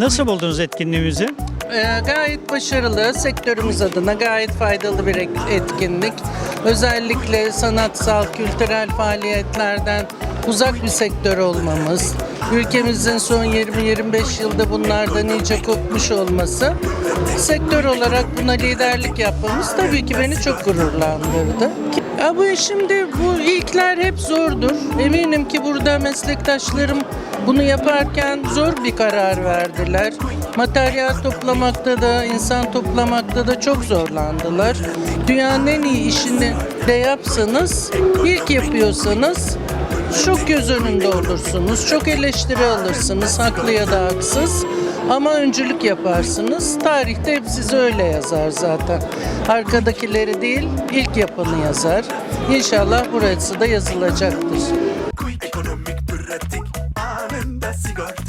Nasıl buldunuz etkinliğimizi? Ee, gayet başarılı, sektörümüz adına gayet faydalı bir etkinlik. Özellikle sanatsal, kültürel faaliyetlerden uzak bir sektör olmamız, ülkemizin son 20-25 yılda bunlardan iyice kopmuş olması, sektör olarak buna liderlik yapmamız tabii ki beni çok gururlandırdı. Ya bu şimdi bu ilkler hep zordur. Eminim ki burada meslektaşlarım bunu yaparken zor bir karar verdiler. Materyal toplamakta da, insan toplamakta da çok zorlandılar. Dünyanın en iyi işini de yapsanız, ilk yapıyorsanız çok göz önünde olursunuz, çok eleştiri alırsınız, haklı ya da haksız. Ama öncülük yaparsınız. Tarihte hep sizi öyle yazar zaten. Arkadakileri değil, ilk yapanı yazar. İnşallah burası da yazılacaktır. Ekonomik pratik anında sigorta.